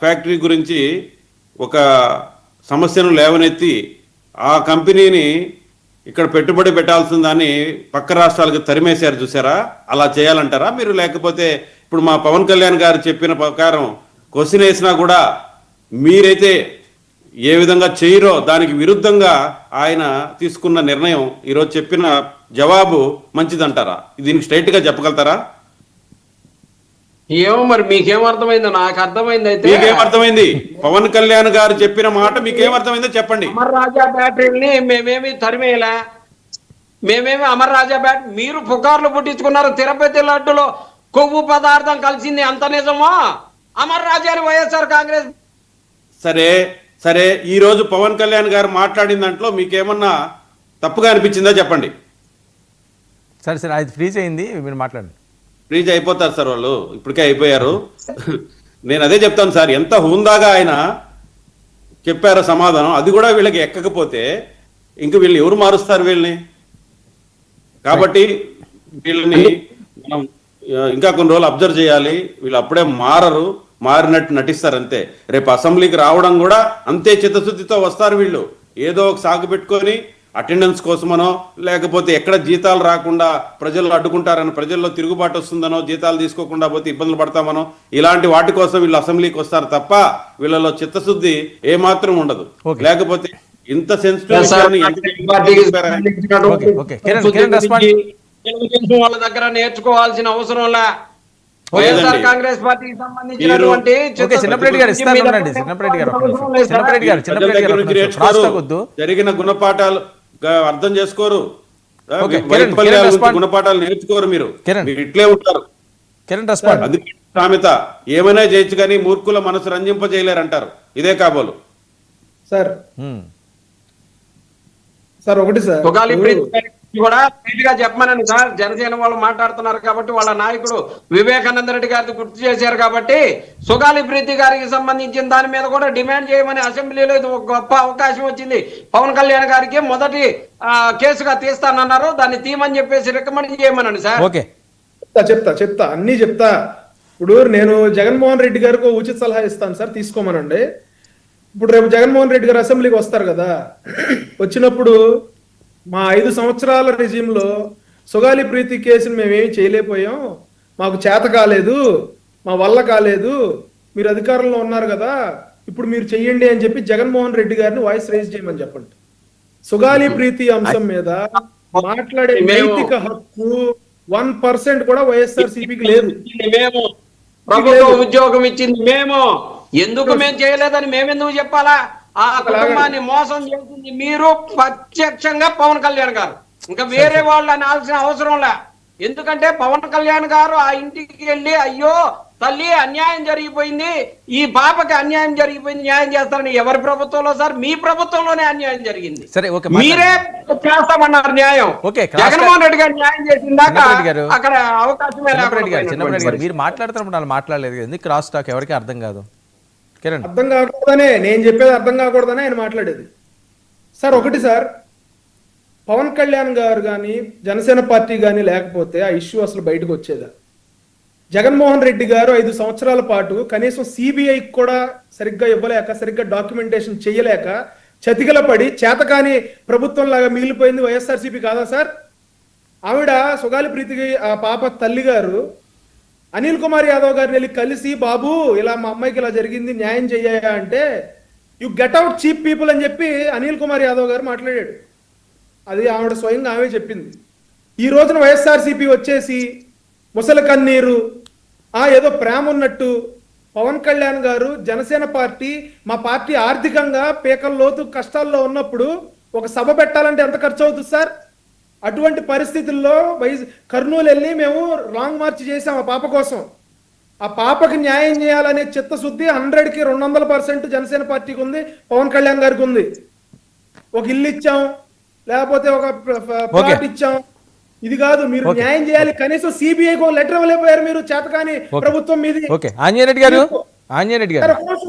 Factory గురించి ఒక సమస్యను లేవనెత్తి ఆ కంపెనీని ఇక్కడ పెట్టుబడి పెట్టాల్సిందని పక్క రాష్ట్రాలకు తరిమేశారు చూసారా? అలా చేయాలంటారా మీరు? లేకపోతే ఇప్పుడు మా పవన్ కళ్యాణ్ గారు చెప్పిన ప్రకారం క్వశ్చన్ వేసినా కూడా మీరైతే ఏ విధంగా చేయరో దానికి విరుద్ధంగా ఆయన తీసుకున్న నిర్ణయం ఈరోజు చెప్పిన జవాబు మంచిదంటారా? దీనికి స్ట్రైట్గా చెప్పగలుగుతారా? ఏమో మరి మీకేం అర్థమైందో? నాకు అర్థమైంది అయితే. మీకేం అర్థమైంది? పవన్ కళ్యాణ్ గారు చెప్పిన మాట మీకేం అర్థమైందో చెప్పండి. అమర్ రాజా బ్యాటరీని మేమేమి తరిమేలా మేమేమి అమర్ రాజా బ్యాట్ మీరు పుకార్లు పుట్టించుకున్నారు తిరుపతి లడ్డులో కొవ్వు పదార్థం కలిసింది అంత నిజమా? అమర్ రాజాని వైఎస్ఆర్ కాంగ్రెస్ సరే సరే ఈ రోజు పవన్ కళ్యాణ్ గారు మాట్లాడిన దాంట్లో మీకేమన్నా తప్పుగా అనిపించిందా చెప్పండి. సరే సరే అది ఫ్రీజ్ అయింది మీరు మాట్లాడండి. ఫ్రీజ్ అయిపోతారు సార్ వాళ్ళు. ఇప్పటికే అయిపోయారు. నేను అదే చెప్తాను సార్ ఎంత హుందాగా ఆయన చెప్పారో సమాధానం. అది కూడా వీళ్ళకి ఎక్కకపోతే ఇంక వీళ్ళు ఎవరు మారుస్తారు వీళ్ళని? కాబట్టి వీళ్ళని మనం ఇంకా కొన్ని రోజులు అబ్జర్వ్ చేయాలి. వీళ్ళు అప్పుడే మారరు మారినట్టు నటిస్తారు అంతే. రేపు అసెంబ్లీకి రావడం కూడా అంతే చిత్తశుద్ధితో వస్తారు వీళ్ళు. ఏదో ఒక సాగు పెట్టుకొని అటెండెన్స్ కోసమనో లేకపోతే ఎక్కడ జీతాలు రాకుండా ప్రజలు అడ్డుకుంటారని ప్రజల్లో తిరుగుబాటు వస్తుందనో జీతాలు తీసుకోకుండా పోతే ఇబ్బందులు పడతామనో ఇలాంటి వాటి కోసం వీళ్ళు అసెంబ్లీకి వస్తారు తప్ప వీళ్ళలో చిత్తశుద్ధి ఏమాత్రం ఉండదు. లేకపోతే ఇంత సెన్సిటివ్ వాళ్ళ దగ్గర నేర్చుకోవాల్సిన అవసరం లే వైఎస్ఆర్ లేదండి. కాంగ్రెస్ పార్టీకి సంబంధించినటువంటి ఓకే చిన్నప్పరెడ్డి గారు చిన్నప్పరెడ్డి గారు. చిన్నప్పరెడ్డి గారు జరిగిన గుణపాఠాలు అర్థం చేసుకోరు. గుణపాఠాలు నేర్చుకోరు మీరు. ఇట్లే ఉంటారు. కిరణ్ రెస్పాండ్ అది సామెత ఏమైనా చేయొచ్చు కానీ మూర్ఖుల మనసు రంజింప చేయలేరు అంటారు ఇదే కాబోలు. సార్. సార్ ఒకటి సార్. కూడా గా చెప్పమనండి సార్. జనసేన వాళ్ళు మాట్లాడుతున్నారు కాబట్టి వాళ్ళ నాయకుడు వివేకానంద రెడ్డి గారిని గుర్తు చేశారు కాబట్టి సుగాలి ప్రీతి గారికి సంబంధించిన దాని మీద కూడా డిమాండ్ చేయమని అసెంబ్లీలో ఇది ఒక గొప్ప అవకాశం వచ్చింది. పవన్ కళ్యాణ్ గారికి మొదటి కేసుగా తీస్తానన్నారు. దాన్ని తీయమని చెప్పేసి రికమెండ్ చేయమనండి సార్. ఓకే. చెప్తా చెప్తా చెప్తా. అన్ని చెప్తా. ఇప్పుడు నేను జగన్మోహన్ రెడ్డి గారికి ఉచిత సలహా ఇస్తాను సార్. తీసుకోమనండి. ఇప్పుడు రేపు జగన్మోహన్ రెడ్డి గారు అసెంబ్లీకి వస్తారు కదా. వచ్చినప్పుడు మా ఐదు సంవత్సరాల రిజిమ్లో సుగాలి ప్రీతి కేసుని మేమేమి చేయలేకపోయాం. మాకు చేత కాలేదు మా వల్ల కాలేదు మీరు అధికారంలో ఉన్నారు కదా ఇప్పుడు మీరు చెయ్యండి అని చెప్పి జగన్మోహన్ రెడ్డి గారిని వాయిస్ రైజ్ చేయమని చెప్పండి. సుగాలి ప్రీతి అంశం మీద మాట్లాడే నైతిక హక్కు వన్ పర్సెంట్ కూడా వైఎస్ఆర్ సిపికి లేదు మేము. ప్రభుత్వ ఉద్యోగం ఇచ్చింది మేము. ఎందుకు మేము చేయలేదని మేమెందుకు చెప్పాలా? ఆ కుటుంబాన్ని మోసం చేసింది మీరు ప్రత్యక్షంగా పవన్ కళ్యాణ్ గారు. ఇంకా వేరే వాళ్ళు అనాల్సిన అవసరం లే. ఎందుకంటే పవన్ కళ్యాణ్ గారు ఆ ఇంటికి వెళ్ళి అయ్యో తల్లి అన్యాయం జరిగిపోయింది. ఈ పాపకి అన్యాయం జరిగిపోయింది న్యాయం చేస్తారని ఎవరి ప్రభుత్వంలో సార్? మీ ప్రభుత్వంలోనే అన్యాయం జరిగింది. సరే, ఓకే. మీరే చేస్తామన్నారు న్యాయం. ఓకే, జగన్మోహన్ రెడ్డి గారు న్యాయం చేసిందాక. అక్కడ పోయినటువంటి మీరు మాట్లాడుతున్నప్పుడు వాళ్ళు మాట్లాడలేదు. ఎందుకు క్రాస్ టాక్ ఎవరికి అర్థం కాదు? అర్థం కాకూడదనే నేను చెప్పేది అర్థం కాకూడదనే ఆయన మాట్లాడేది. సార్ ఒకటి సార్ పవన్ కళ్యాణ్ గారు కానీ జనసేన పార్టీ కానీ లేకపోతే ఆ ఇష్యూ అసలు బయటకు వచ్చేదా? జగన్మోహన్ రెడ్డి గారు ఐదు సంవత్సరాల పాటు కనీసం సిబిఐకి కూడా సరిగ్గా ఇవ్వలేక సరిగ్గా డాక్యుమెంటేషన్ చేయలేక చతికిల పడి చేతకాని ప్రభుత్వం లాగా మిగిలిపోయింది వైఎస్ఆర్సీపీ కాదా సార్? ఆవిడ సుగాలి ప్రీతికి ఆ పాప తల్లి గారు అనిల్ కుమార్ యాదవ్ గారిని వెళ్ళి కలిసి బాబు ఇలా మా అమ్మాయికి ఇలా జరిగింది న్యాయం చెయ్యా అంటే you get out cheap people అని చెప్పి అనిల్ కుమార్ యాదవ్ గారు మాట్లాడాడు. అది ఆవిడ స్వయంగా ఆమె చెప్పింది. ఈ రోజున వైఎస్ఆర్సీపీ వచ్చేసి ముసలి కన్నీరు ఆ ఏదో ప్రేమ ఉన్నట్టు పవన్ కళ్యాణ్ గారు జనసేన పార్టీ మా పార్టీ ఆర్థికంగా పీకల్లోతు కష్టాల్లో ఉన్నప్పుడు ఒక సభ పెట్టాలంటే ఎంత ఖర్చు అవుతుంది సార్? అటువంటి పరిస్థితుల్లో వై కర్నూలు వెళ్ళి మేము లాంగ్ మార్చ్ చేసాం ఆ పాప కోసం. ఆ పాపకి న్యాయం చేయాలనే చిత్తశుద్ధి హండ్రెడ్కి రెండు వందల పర్సెంట్ జనసేన పార్టీకి ఉంది పవన్ కళ్యాణ్ గారికి ఉంది. ఒక ఇల్లు ఇచ్చాం లేకపోతే ఒక. ప్లాట్ ఇచ్చాం. ఇది కాదు మీరు. న్యాయం చేయాలి. కనీసం సిబిఐకి లెటర్ ఇవ్వలేకపోయారు మీరు చేతకాని. ప్రభుత్వం మీది. గారు? గారు.